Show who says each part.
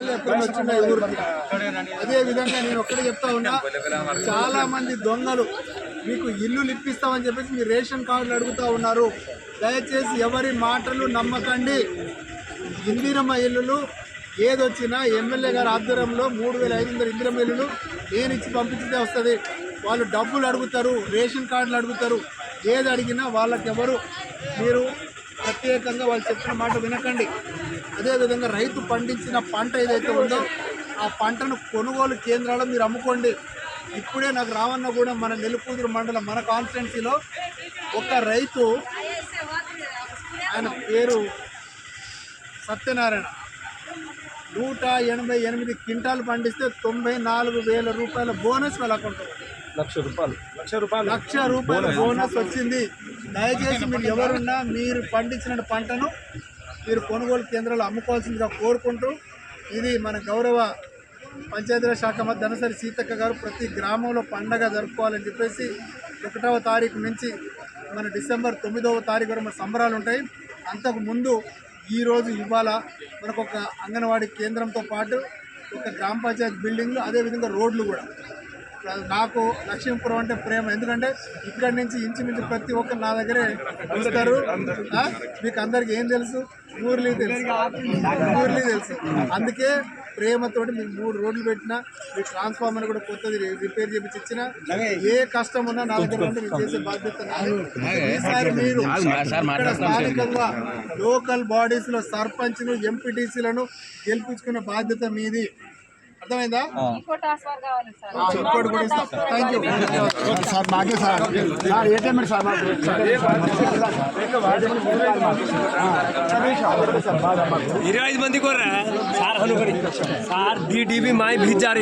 Speaker 1: ఊరికి అదే విధంగా నేను ఒక్కడే చెప్తా ఉన్నా చాలా మంది దొంగలు మీకు ఇల్లు ఇప్పిస్తామని చెప్పేసి మీ రేషన్ కార్డులు అడుగుతా ఉన్నారు. దయచేసి ఎవరి మాటలు నమ్మకండి. ఇందిరమ్మ ఇల్లులు ఏదొచ్చినా ఎమ్మెల్యే గారి ఆధ్వర్యంలో మూడు వేల ఐదు వందల ఇందిరమ్మ ఇల్లులు నేను ఇచ్చి పంపించితే వస్తుంది. వాళ్ళు డబ్బులు అడుగుతారు రేషన్ కార్డులు అడుగుతారు. ఏది అడిగినా వాళ్ళకెవరు మీరు ప్రత్యేకంగా వాళ్ళు చెప్పిన మాట వినకండి. అదేవిధంగా రైతు పండించిన పంట ఏదైతే ఉందో ఆ పంటను కొనుగోలు కేంద్రాల్లో మీరు అమ్ముకోండి. ఇప్పుడే నాకు రావన్న కూడా మన నెలుకూదురు మండలం మన కాన్స్టిట్యున్సీలో ఒక రైతు ఆయన పేరు సత్యనారాయణ. నూట ఎనభై ఎనిమిది క్వింటాలు పండిస్తే తొంభై నాలుగు వేల రూపాయల బోనస్ వాళ్ళ అకౌంట్
Speaker 2: లక్ష రూపాయలు. లక్ష రూపాయలు
Speaker 1: లక్ష రూపాయల బోనస్. వచ్చింది. దయచేసి మీరు ఎవరున్నా మీరు పండించిన పంటను మీరు కొనుగోలు కేంద్రాలు అమ్ముకోవాల్సిందిగా కోరుకుంటూ ఇది మన గౌరవ పంచాయతీరాజ్ శాఖ మంత్రి ధనసరి సీతక్క గారు ప్రతి గ్రామంలో పండగ జరుపుకోవాలని చెప్పేసి ఒకటవ తారీఖు నుంచి మన డిసెంబర్ తొమ్మిదవ తారీఖు వరకు మన సంబరాలు ఉంటాయి. అంతకు ముందు ఈరోజు ఇవాళ మనకు ఒక అంగన్వాడీ కేంద్రంతో పాటు ఒక గ్రామ పంచాయతీ బిల్డింగ్లు అదేవిధంగా రోడ్లు కూడా. నాకు లక్ష్మీపురం అంటే ప్రేమ. ఎందుకంటే ఇక్కడి నుంచి ఇంచుమించు ప్రతి ఒక్కరు నా దగ్గరే వస్తారు? మీకు అందరికి ఏం తెలుసు? ఊర్లీ తెలుసు. ఊర్లీ తెలుసు. అందుకే ప్రేమతోటి మీకు మూడు రోడ్లు పెట్టిన మీ ట్రాన్స్ఫార్మర్ కూడా కొత్తది రిపేర్ చేపించి ఇచ్చిన ఏ కష్టం ఉన్నా నా దగ్గర ఉంటే మీకు చేసే బాధ్యత. ఈసారి మీరు స్థానికంగా లోకల్ బాడీస్లో సర్పంచ్లు ఎంపీటీసీలను గెలిపించుకునే బాధ్యత మీది. అర్థమైందా ఇంకోటి కూడా ఇస్తాం థ్యాంక్ యూ
Speaker 3: సార్ మాకే సార్ సార్ ఏటీఎం సార్ మాకు
Speaker 4: ఇరవై ఐదు మంది కొర్రా సార్ అనుకోని సార్ डी डीबी माई भी जा रही